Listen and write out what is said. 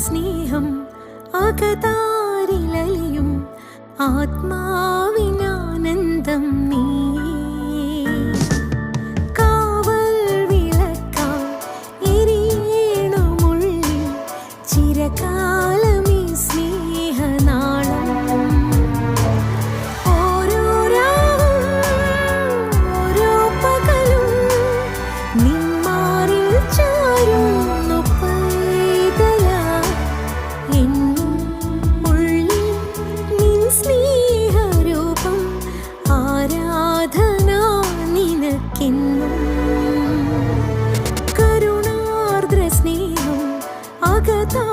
സ്നേഹം അകതാരിലും ആത്മാവിനാനന്ദം നീ. കാവൽ ചിരകാലമേ സ്നേഹം அகதா